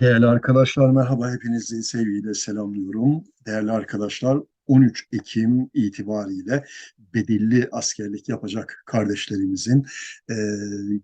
Değerli arkadaşlar merhaba hepinizi sevgiyle selamlıyorum. Değerli arkadaşlar 13 Ekim itibariyle bedelli askerlik yapacak kardeşlerimizin e,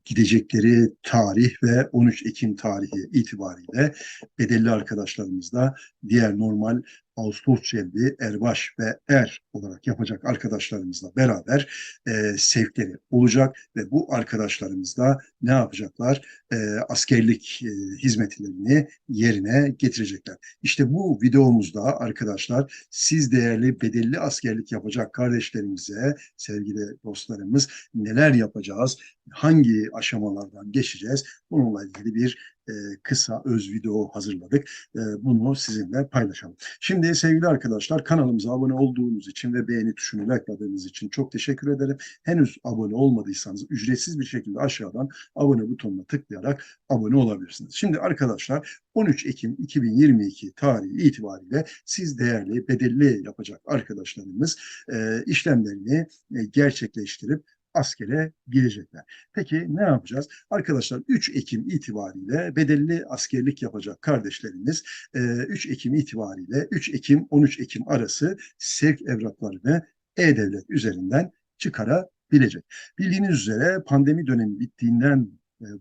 gidecekleri tarih ve 13 Ekim tarihi itibariyle bedelli arkadaşlarımız da diğer normal Ağustos celbi erbaş ve er olarak yapacak arkadaşlarımızla beraber e, sevkleri olacak ve bu arkadaşlarımız da ne yapacaklar? E, askerlik e, hizmetlerini yerine getirecekler. İşte bu videomuzda arkadaşlar siz değerli bedelli askerlik yapacak kardeşlerimize, sevgili dostlarımız neler yapacağız, hangi aşamalardan geçeceğiz bununla ilgili bir e, kısa öz video hazırladık. E, bunu sizinle paylaşalım. Şimdi sevgili arkadaşlar kanalımıza abone olduğunuz için ve beğeni tuşunu likeladığınız için çok teşekkür ederim. Henüz abone olmadıysanız ücretsiz bir şekilde aşağıdan abone butonuna tıklayarak abone olabilirsiniz. Şimdi arkadaşlar 13 Ekim 2022 tarihi itibariyle siz değerli bedelli yapacak arkadaşlarımız e, işlemlerini e, gerçekleştirip askere girecekler. Peki ne yapacağız? Arkadaşlar 3 Ekim itibariyle bedelli askerlik yapacak kardeşlerimiz 3 Ekim itibariyle 3 Ekim 13 Ekim arası sevk evraklarını E-Devlet üzerinden çıkarabilecek. Bildiğiniz üzere pandemi dönemi bittiğinden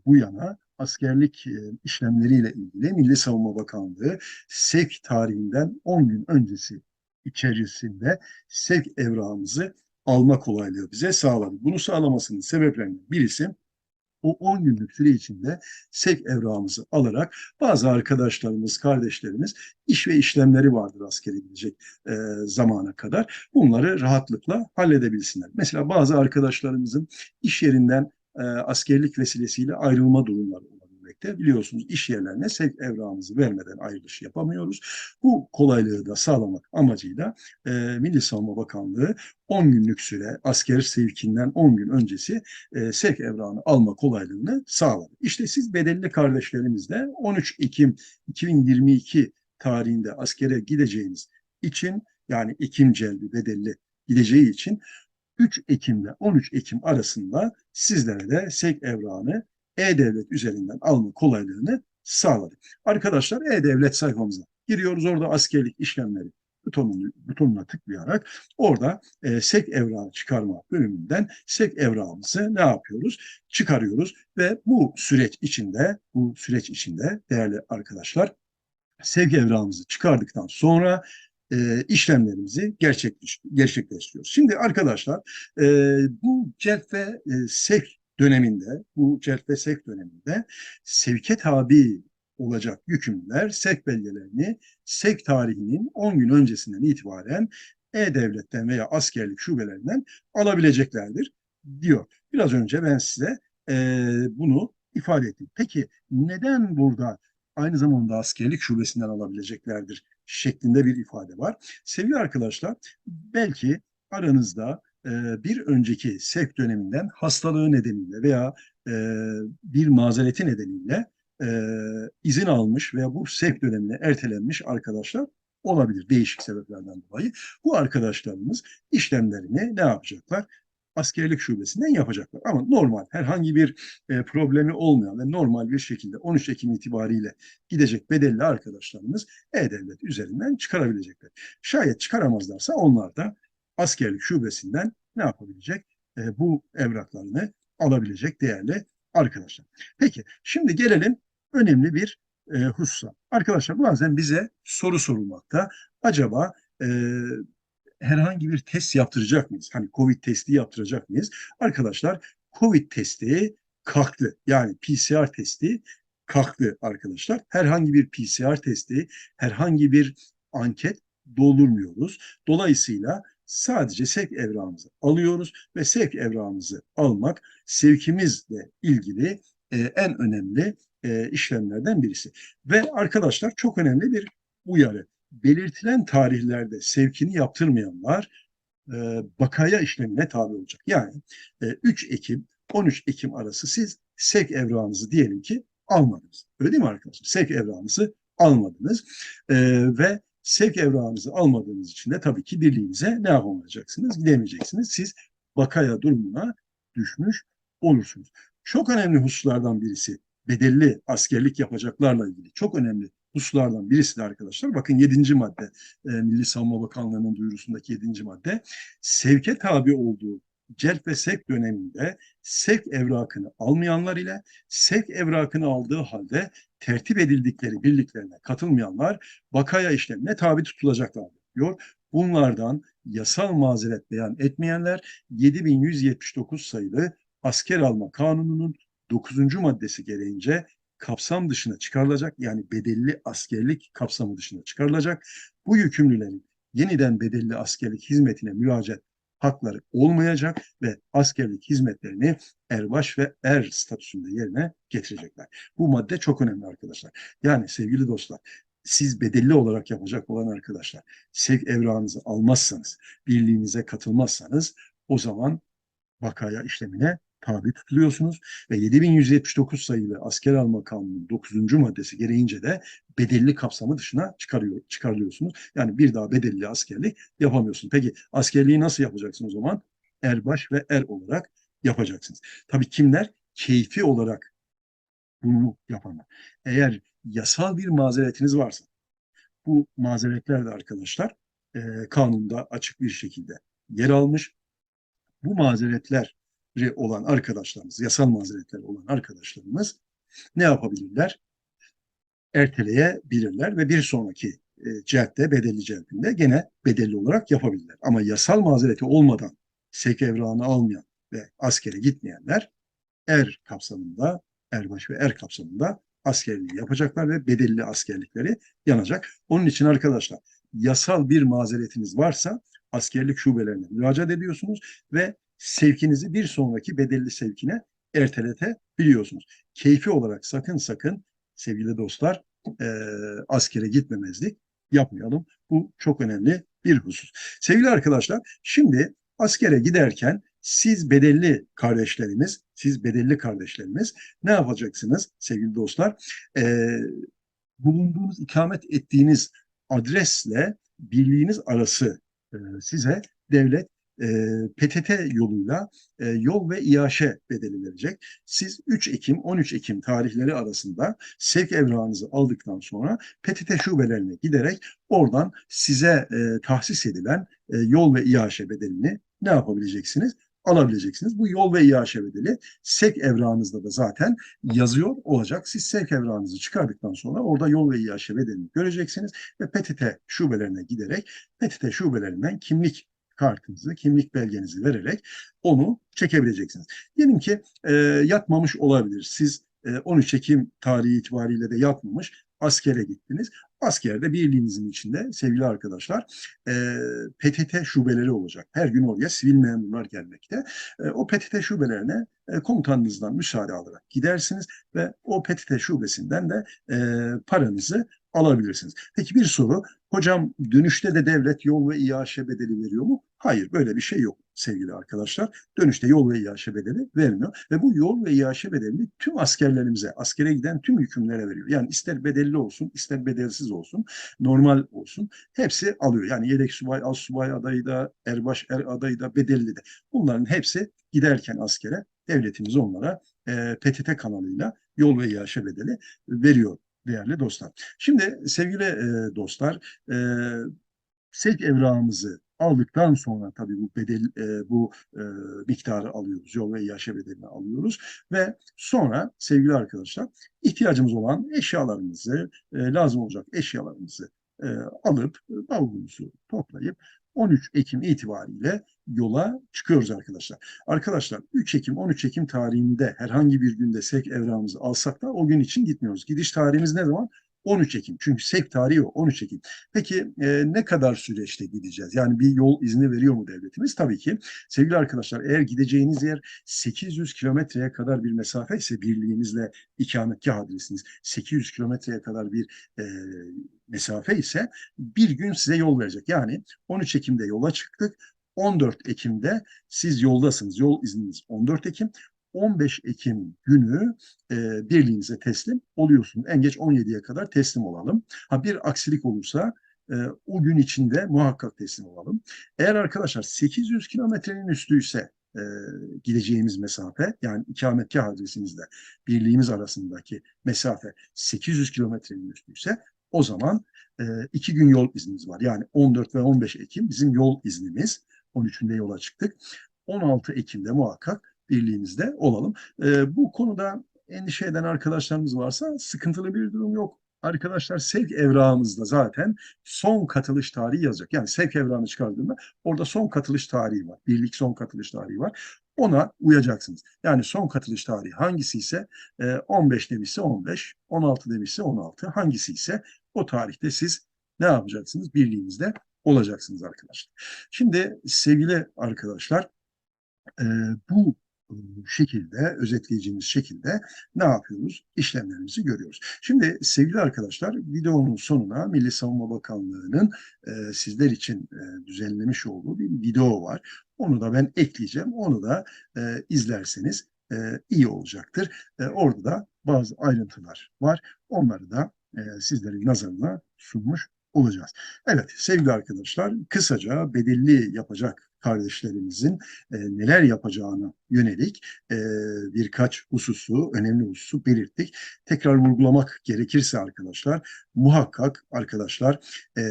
bu yana askerlik işlemleriyle ilgili Milli Savunma Bakanlığı sevk tarihinden 10 gün öncesi içerisinde sevk evrağımızı alma kolaylığı bize sağladı. Bunu sağlamasının sebeplerinden birisi o 10 günlük süre içinde SEK evrağımızı alarak bazı arkadaşlarımız, kardeşlerimiz iş ve işlemleri vardır askere gidecek e, zamana kadar. Bunları rahatlıkla halledebilsinler. Mesela bazı arkadaşlarımızın iş yerinden e, askerlik vesilesiyle ayrılma durumları etmekte. Biliyorsunuz iş yerlerine sevk evrağımızı vermeden ayrılış yapamıyoruz. Bu kolaylığı da sağlamak amacıyla e, Milli Savunma Bakanlığı 10 günlük süre asker sevkinden 10 gün öncesi e, sevk evrağını alma kolaylığını sağladı. İşte siz bedelli kardeşlerimiz de 13 Ekim 2022 tarihinde askere gideceğiniz için yani Ekim celbi bedelli gideceği için 3 Ekim ile 13 Ekim arasında sizlere de sevk evrağını e-Devlet üzerinden alma kolaylığını sağladı. Arkadaşlar E-Devlet sayfamıza giriyoruz. Orada askerlik işlemleri butonunu, butonuna tıklayarak orada e, SEK evrağı çıkarma bölümünden SEK evrağımızı ne yapıyoruz? Çıkarıyoruz ve bu süreç içinde bu süreç içinde değerli arkadaşlar SEK evrağımızı çıkardıktan sonra e, işlemlerimizi gerçekleş, gerçekleştiriyoruz. Şimdi arkadaşlar e, bu CEF ve e, SEK döneminde, bu celp ve sevk döneminde sevke tabi olacak yükümlüler sevk belgelerini sevk tarihinin 10 gün öncesinden itibaren E-Devlet'ten veya askerlik şubelerinden alabileceklerdir diyor. Biraz önce ben size e, bunu ifade ettim. Peki neden burada aynı zamanda askerlik şubesinden alabileceklerdir şeklinde bir ifade var? Sevgili arkadaşlar belki aranızda bir önceki sevk döneminden hastalığı nedeniyle veya bir mazereti nedeniyle izin almış veya bu sevk dönemine ertelenmiş arkadaşlar olabilir değişik sebeplerden dolayı. Bu arkadaşlarımız işlemlerini ne yapacaklar? askerlik şubesinden yapacaklar. Ama normal herhangi bir problemi olmayan ve normal bir şekilde 13 Ekim itibariyle gidecek bedelli arkadaşlarımız E-Devlet üzerinden çıkarabilecekler. Şayet çıkaramazlarsa onlar da askerlik şubesinden ne yapabilecek? E, bu evraklarını alabilecek değerli arkadaşlar. Peki şimdi gelelim önemli bir e, hususa. Arkadaşlar bazen bize soru sorulmakta. Acaba e, herhangi bir test yaptıracak mıyız? Hani COVID testi yaptıracak mıyız? Arkadaşlar COVID testi kalktı. Yani PCR testi kalktı arkadaşlar. Herhangi bir PCR testi, herhangi bir anket doldurmuyoruz. Dolayısıyla sadece sevk evrağımızı alıyoruz ve sevk evrağımızı almak sevkimizle ilgili e, en önemli e, işlemlerden birisi. Ve arkadaşlar çok önemli bir uyarı. Belirtilen tarihlerde sevkini yaptırmayanlar e, bakaya işlemine tabi olacak. Yani e, 3 Ekim 13 Ekim arası siz sevk evrağınızı diyelim ki almadınız. Öyle değil mi arkadaşlar? Sevk evrağınızı almadınız e, ve sevk evrağınızı almadığınız için de tabii ki birliğinize ne yapamayacaksınız? Gidemeyeceksiniz. Siz bakaya durumuna düşmüş olursunuz. Çok önemli hususlardan birisi bedelli askerlik yapacaklarla ilgili çok önemli hususlardan birisi de arkadaşlar bakın 7. madde e, Milli Savunma Bakanlığı'nın duyurusundaki 7. madde sevke tabi olduğu celp ve sevk döneminde sevk evrakını almayanlar ile sevk evrakını aldığı halde tertip edildikleri birliklerine katılmayanlar vakaya işlemine tabi tutulacaklar diyor. Bunlardan yasal mazeret beyan etmeyenler 7179 sayılı asker alma kanununun 9. maddesi gereğince kapsam dışına çıkarılacak yani bedelli askerlik kapsamı dışına çıkarılacak. Bu yükümlülerin yeniden bedelli askerlik hizmetine müracaat hakları olmayacak ve askerlik hizmetlerini erbaş ve er statüsünde yerine getirecekler. Bu madde çok önemli arkadaşlar. Yani sevgili dostlar siz bedelli olarak yapacak olan arkadaşlar sevk evrağınızı almazsanız, birliğinize katılmazsanız o zaman vakaya işlemine tabi tutuluyorsunuz ve 7179 sayılı asker alma kanunun 9. maddesi gereğince de bedelli kapsamı dışına çıkarıyor, çıkarılıyorsunuz. Yani bir daha bedelli askerlik yapamıyorsunuz. Peki askerliği nasıl yapacaksınız o zaman? Erbaş ve er olarak yapacaksınız. Tabii kimler? Keyfi olarak bunu yapanlar. Eğer yasal bir mazeretiniz varsa bu mazeretler de arkadaşlar e, kanunda açık bir şekilde yer almış. Bu mazeretler olan arkadaşlarımız, yasal mazeretler olan arkadaşlarımız ne yapabilirler? Erteleyebilirler ve bir sonraki e, celpte, bedelli celpinde gene bedelli olarak yapabilirler. Ama yasal mazereti olmadan sek evrağını almayan ve askere gitmeyenler er kapsamında, erbaş ve er kapsamında askerliği yapacaklar ve bedelli askerlikleri yanacak. Onun için arkadaşlar yasal bir mazeretiniz varsa askerlik şubelerine müracaat ediyorsunuz ve sevkinizi bir sonraki bedelli sevkine erteletebiliyorsunuz. Keyfi olarak sakın sakın sevgili dostlar e, askere gitmemezlik yapmayalım. Bu çok önemli bir husus. Sevgili arkadaşlar şimdi askere giderken siz bedelli kardeşlerimiz, siz bedelli kardeşlerimiz ne yapacaksınız sevgili dostlar? E, bulunduğunuz, ikamet ettiğiniz adresle birliğiniz arası e, size devlet e, PTT yoluyla e, yol ve iaşe bedeli verecek. Siz 3 Ekim 13 Ekim tarihleri arasında sevk evrağınızı aldıktan sonra PTT şubelerine giderek oradan size e, tahsis edilen yol ve iaşe bedelini ne yapabileceksiniz? alabileceksiniz. Bu yol ve iaşe bedeli SEK evrağınızda da zaten yazıyor olacak. Siz SEK evrağınızı çıkardıktan sonra orada yol ve iaşe bedelini göreceksiniz ve PTT şubelerine giderek PTT şubelerinden kimlik kartınızı, kimlik belgenizi vererek onu çekebileceksiniz. Diyelim ki e, yatmamış olabilir. Siz e, 13 Ekim tarihi itibariyle de yatmamış askere gittiniz. Askerde birliğinizin içinde sevgili arkadaşlar e, PTT şubeleri olacak. Her gün oraya sivil memurlar gelmekte. E, o PTT şubelerine e, komutanınızdan müsaade alarak gidersiniz ve o PTT şubesinden de e, paranızı alabilirsiniz. Peki bir soru, hocam dönüşte de devlet yol ve iaşe bedeli veriyor mu? Hayır, böyle bir şey yok sevgili arkadaşlar. Dönüşte yol ve iaşe bedeli vermiyor ve bu yol ve iaşe bedelini tüm askerlerimize, askere giden tüm hükümlere veriyor. Yani ister bedelli olsun, ister bedelsiz olsun, normal olsun hepsi alıyor. Yani yedek subay, az subay adayı da, erbaş er adayı da, bedelli de. Bunların hepsi giderken askere devletimiz onlara e, PTT kanalıyla yol ve iaşe bedeli veriyor değerli dostlar. Şimdi sevgili e, dostlar, e, sevk evrağımızı aldıktan sonra tabii bu bedel e, bu e, miktarı alıyoruz. Yol ve yaşa bedelini alıyoruz ve sonra sevgili arkadaşlar ihtiyacımız olan eşyalarımızı, e, lazım olacak eşyalarımızı e, alıp bavulumuzu toplayıp 13 Ekim itibariyle yola çıkıyoruz arkadaşlar. Arkadaşlar 3 Ekim 13 Ekim tarihinde herhangi bir günde SEK evrağımızı alsak da o gün için gitmiyoruz. Gidiş tarihimiz ne zaman? 13 Ekim. Çünkü sevk tarihi o 13 Ekim. Peki e, ne kadar süreçte gideceğiz? Yani bir yol izni veriyor mu devletimiz? Tabii ki. Sevgili arkadaşlar eğer gideceğiniz yer 800 kilometreye kadar bir mesafe ise birliğinizle ikametgah adresiniz 800 kilometreye kadar bir e, mesafe ise bir gün size yol verecek. Yani 13 Ekim'de yola çıktık. 14 Ekim'de siz yoldasınız. Yol izniniz 14 Ekim. 15 Ekim günü e, birliğinize teslim oluyorsunuz. En geç 17'ye kadar teslim olalım. Ha bir aksilik olursa e, o gün içinde muhakkak teslim olalım. Eğer arkadaşlar 800 kilometrenin üstüyse e, gideceğimiz mesafe yani ikametgah adresimizle birliğimiz arasındaki mesafe 800 kilometrenin üstüyse o zaman e, iki gün yol iznimiz var. Yani 14 ve 15 Ekim bizim yol iznimiz. 13'ünde yola çıktık. 16 Ekim'de muhakkak birliğimizde olalım. E, bu konuda endişe eden arkadaşlarımız varsa sıkıntılı bir durum yok. Arkadaşlar sevk evrağımızda zaten son katılış tarihi yazacak. Yani sevk evrağını çıkardığında orada son katılış tarihi var. Birlik son katılış tarihi var. Ona uyacaksınız. Yani son katılış tarihi hangisi ise 15 demişse 15, 16 demişse 16 hangisi ise o tarihte siz ne yapacaksınız? Birliğinizde olacaksınız arkadaşlar. Şimdi sevgili arkadaşlar e, bu şekilde, özetleyeceğimiz şekilde ne yapıyoruz? İşlemlerimizi görüyoruz. Şimdi sevgili arkadaşlar videonun sonuna Milli Savunma Bakanlığı'nın e, sizler için e, düzenlemiş olduğu bir video var. Onu da ben ekleyeceğim. Onu da e, izlerseniz e, iyi olacaktır. E, orada da bazı ayrıntılar var. Onları da e, sizlerin nazarına sunmuş olacağız. Evet sevgili arkadaşlar kısaca bedelli yapacak kardeşlerimizin e, neler yapacağına yönelik e, birkaç hususu, önemli hususu belirttik. Tekrar vurgulamak gerekirse arkadaşlar, muhakkak arkadaşlar e,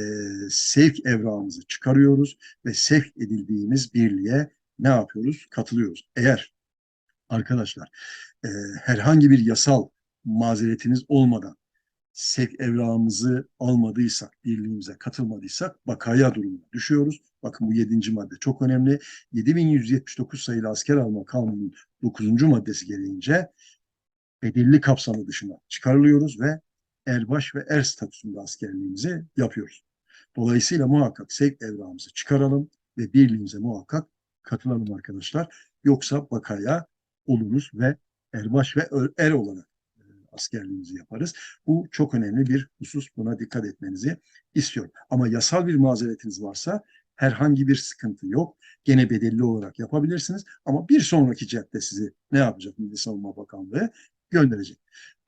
sevk evrağımızı çıkarıyoruz ve sevk edildiğimiz birliğe ne yapıyoruz? Katılıyoruz. Eğer arkadaşlar e, herhangi bir yasal mazeretiniz olmadan sevk evrağımızı almadıysak, birliğimize katılmadıysak bakaya durumuna düşüyoruz. Bakın bu yedinci madde çok önemli. 7179 sayılı asker alma kanunun dokuzuncu maddesi gereğince bedelli kapsamı dışına çıkarılıyoruz ve erbaş ve er statüsünde askerliğimizi yapıyoruz. Dolayısıyla muhakkak sevk evrağımızı çıkaralım ve birliğimize muhakkak katılalım arkadaşlar. Yoksa bakaya oluruz ve erbaş ve er olarak askerliğimizi yaparız. Bu çok önemli bir husus. Buna dikkat etmenizi istiyorum. Ama yasal bir mazeretiniz varsa herhangi bir sıkıntı yok. Gene bedelli olarak yapabilirsiniz. Ama bir sonraki cepte sizi ne yapacak Milli Savunma Bakanlığı? Gönderecek.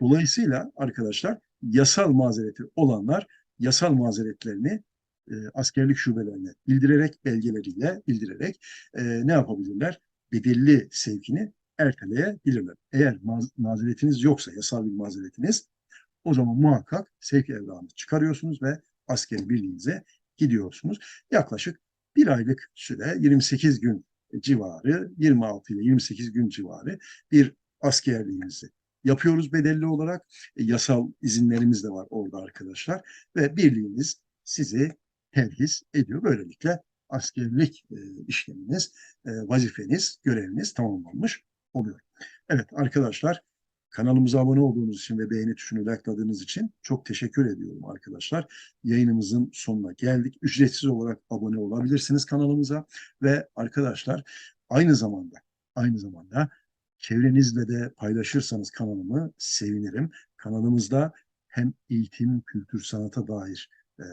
Dolayısıyla arkadaşlar yasal mazereti olanlar yasal mazeretlerini e, askerlik şubelerine bildirerek, belgeleriyle bildirerek e, ne yapabilirler? Bedelli sevkini erteleyebilirler. Eğer mazeretiniz yoksa, yasal bir mazeretiniz, o zaman muhakkak sevk evrağını çıkarıyorsunuz ve askeri birliğinize gidiyorsunuz. Yaklaşık bir aylık süre, 28 gün civarı, 26 ile 28 gün civarı bir askerliğinizi yapıyoruz bedelli olarak. E, yasal izinlerimiz de var orada arkadaşlar ve birliğiniz sizi terhis ediyor. Böylelikle askerlik e, işleminiz, e, vazifeniz, göreviniz tamamlanmış oluyor. Evet arkadaşlar kanalımıza abone olduğunuz için ve beğeni tuşunu likeladığınız için çok teşekkür ediyorum arkadaşlar. Yayınımızın sonuna geldik. Ücretsiz olarak abone olabilirsiniz kanalımıza ve arkadaşlar aynı zamanda aynı zamanda çevrenizle de paylaşırsanız kanalımı sevinirim. Kanalımızda hem eğitim, kültür, sanata dair e,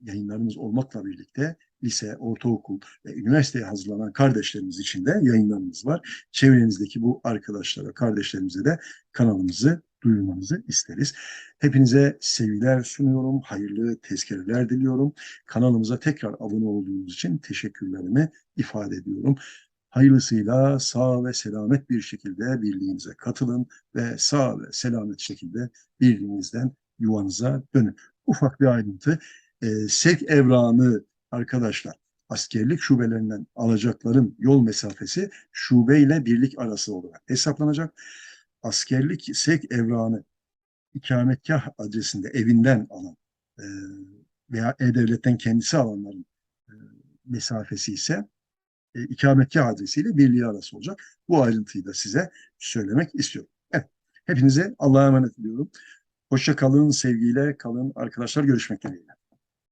yayınlarımız olmakla birlikte lise, ortaokul ve üniversiteye hazırlanan kardeşlerimiz için de yayınlarımız var. Çevrenizdeki bu arkadaşlara, kardeşlerimize de kanalımızı duyurmanızı isteriz. Hepinize sevgiler sunuyorum, hayırlı tezkereler diliyorum. Kanalımıza tekrar abone olduğunuz için teşekkürlerimi ifade ediyorum. Hayırlısıyla sağ ve selamet bir şekilde birliğimize katılın ve sağ ve selamet şekilde birliğinizden yuvanıza dönün. Ufak bir ayrıntı. E, sevk evrağını arkadaşlar askerlik şubelerinden alacakların yol mesafesi şube ile birlik arası olarak hesaplanacak. Askerlik sevk evrağını ikametgah adresinde evinden alan e, veya E-Devlet'ten kendisi alanların e, mesafesi ise e, ikametgah adresiyle birliği arası olacak. Bu ayrıntıyı da size söylemek istiyorum. Evet, hepinize Allah'a emanet ediyorum. Hoşça kalın, sevgiyle kalın arkadaşlar. Görüşmek dileğiyle.